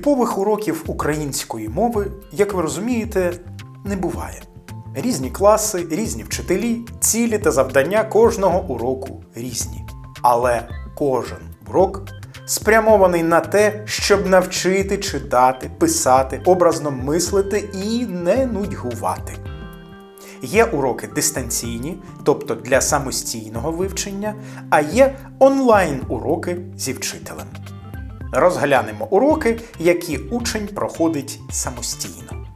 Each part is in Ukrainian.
Типових уроків української мови, як ви розумієте, не буває. Різні класи, різні вчителі, цілі та завдання кожного уроку різні. Але кожен урок спрямований на те, щоб навчити читати, писати, образно мислити і не нудьгувати. Є уроки дистанційні, тобто для самостійного вивчення, а є онлайн-уроки зі вчителем. Розглянемо уроки, які учень проходить самостійно.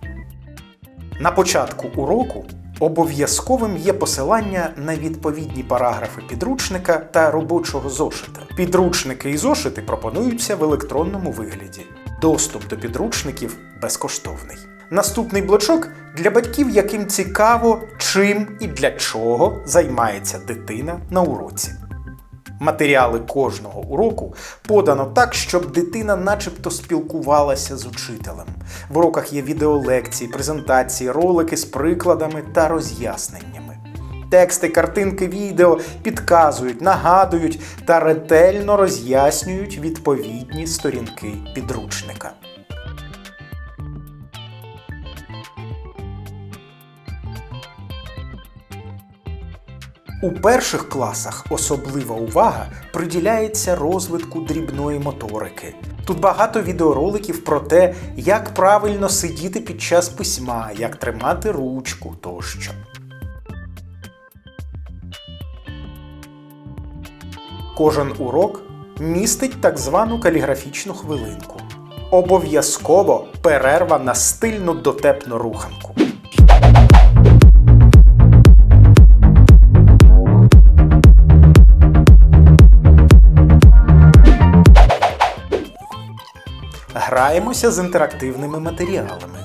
На початку уроку обов'язковим є посилання на відповідні параграфи підручника та робочого зошита. Підручники і зошити пропонуються в електронному вигляді. Доступ до підручників безкоштовний. Наступний блочок для батьків, яким цікаво, чим і для чого займається дитина на уроці. Матеріали кожного уроку подано так, щоб дитина начебто спілкувалася з учителем. В уроках є відеолекції, презентації, ролики з прикладами та роз'ясненнями. Тексти, картинки, відео підказують, нагадують та ретельно роз'яснюють відповідні сторінки підручника. У перших класах особлива увага приділяється розвитку дрібної моторики. Тут багато відеороликів про те, як правильно сидіти під час письма, як тримати ручку тощо. Кожен урок містить так звану каліграфічну хвилинку. Обов'язково перерва на стильну дотепну руханку. Граємося з інтерактивними матеріалами.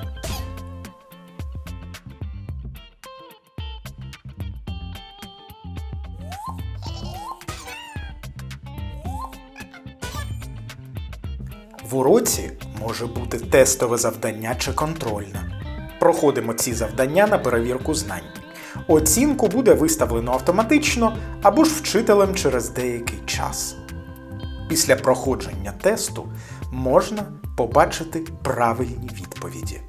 В уроці може бути тестове завдання чи контрольне. Проходимо ці завдання на перевірку знань. Оцінку буде виставлено автоматично або ж вчителем через деякий час. Після проходження тесту можна побачити правильні відповіді.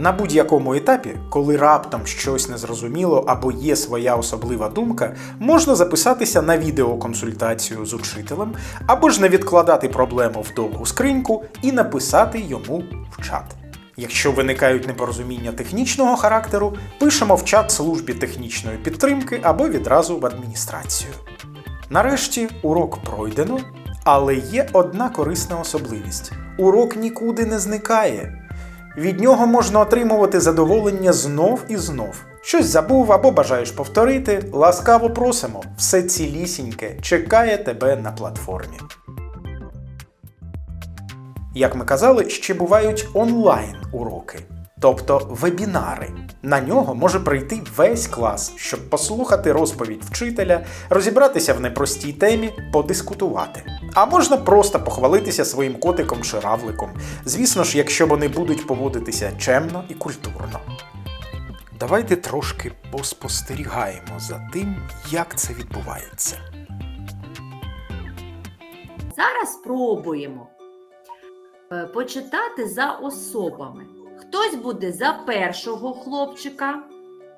На будь-якому етапі, коли раптом щось незрозуміло або є своя особлива думка, можна записатися на відеоконсультацію з учителем або ж не відкладати проблему в довгу скриньку і написати йому в чат. Якщо виникають непорозуміння технічного характеру, пишемо в чат службі технічної підтримки або відразу в адміністрацію. Нарешті урок пройдено, але є одна корисна особливість: урок нікуди не зникає. Від нього можна отримувати задоволення знов і знов. Щось забув або бажаєш повторити, ласкаво просимо, все цілісіньке чекає тебе на платформі. Як ми казали, ще бувають онлайн уроки, тобто вебінари. На нього може прийти весь клас, щоб послухати розповідь вчителя, розібратися в непростій темі, подискутувати. А можна просто похвалитися своїм котиком чи равликом, звісно ж, якщо вони будуть поводитися чемно і культурно. Давайте трошки поспостерігаємо за тим, як це відбувається. Зараз спробуємо почитати за особами. Хтось буде за першого хлопчика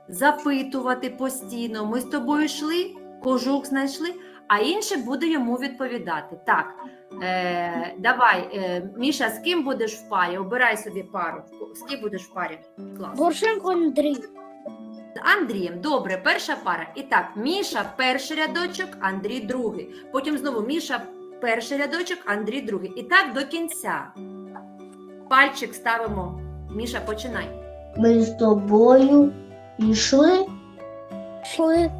запитувати постійно. Ми з тобою йшли, кожух знайшли, а інший буде йому відповідати. Так, е, давай, е, Міша, з ким будеш в парі? Обирай собі пару. З ким будеш в парі? Клас. Боршенко Андрій. З Андрієм, добре, перша пара. І так, Міша перший рядочок, Андрій другий. Потім знову Міша перший рядочок, Андрій другий. І так до кінця. Пальчик ставимо. Міша, починай. Ми з тобою йшли, Шли.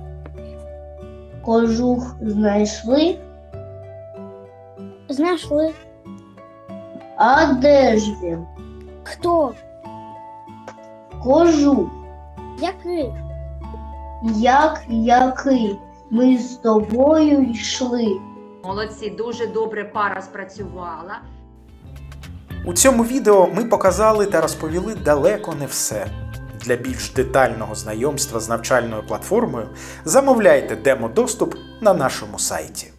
кожух знайшли, Знайшли. а де ж він? Хто? Кожух, Який? як який? Ми з тобою йшли. Молодці, дуже добре пара спрацювала. У цьому відео ми показали та розповіли далеко не все. Для більш детального знайомства з навчальною платформою замовляйте демо-доступ на нашому сайті.